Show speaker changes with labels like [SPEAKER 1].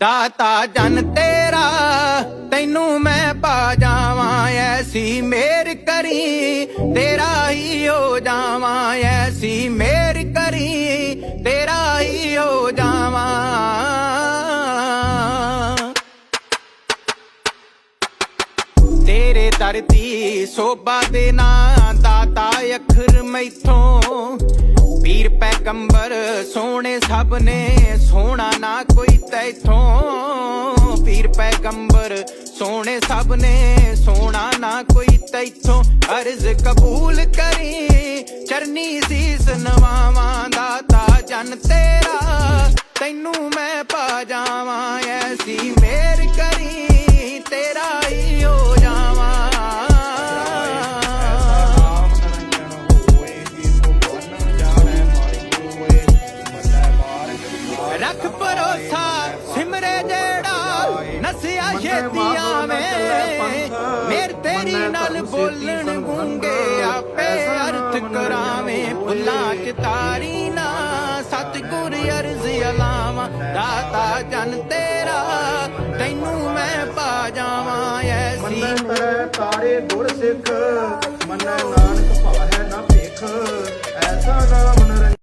[SPEAKER 1] ਦਾਤਾ ਜਨ ਤੇਰਾ, ਤੈਨੂੰ ਮੈਂ ਪਾ ਜਾਵਾਂ, ਐਸੀ ਮੇਰ ਕਰੀ, ਤੇਰਾ ਹੀ ਹੋ ਜਾਵਾਂ, ਐਸੀ ਮੇਰ ਕਰੀ, ਤੇਰਾ ਹੀ ਹੋ ਜਾਵਾਂ। ਤੇਰੇ ਦਰ ਸੋਭਾ ਦੇ ਨਾਂ ਦਾਤਾ ਅੱਖਰ ਮੈਥੋਂ। ਪੀਰ ਪੈਗੰਬਰ ਸੋਹਣੇ ਸਭ ਨੇ, ਸੋਹਣਾ ਨਾ ਕੋਈ ਤੈਥੋਂ। ਪੀਰ ਪੈਗੰਬਰ ਸੋਹਣੇ ਸਭ ਨੇ, ਸੋਹਣਾ ਨਾ ਕੋਈ ਤੈਥੋਂ। ਅਰਜ਼ ਕਬੂਲ ਕਰੀ, ਚਰਨੀ ਸੀਸ ਨਵਾਵਾਂ ਦਾਤਾ ਜਨ ਤੇਰਾ। ਤੈਨੂੰ ਮੈਂ ਪਾ ਜਾਵਾਂ। ਭਰੋਸਾ ਸਿਮਰੇ ਜਿਹੜਾ ਨਸਿਆ ਛੇਤੀਆਂ ਵੇ ਮੇਰ ਤੇਰੀ ਨਾਲ ਬੋਲਣ ਗੁੰਗੇ ਆਪੇ ਅਰਥ ਕਰਾਵੇਂ। ਭੁੱਲਾਂ ਚ ਤਾਰੀ ਨਾ ਸਤਿਗੁਰ ਅਰਜ਼ ਅਲਾਵਾਂ। ਦਾਤਾ ਜਨ ਤੇਰਾ ਤੈਨੂੰ ਮੈਂ ਪਾ ਜਾਵਾਂ। ਐਸੀ
[SPEAKER 2] ਤਾਰੇ ਗੁਰ ਸਿੱਖ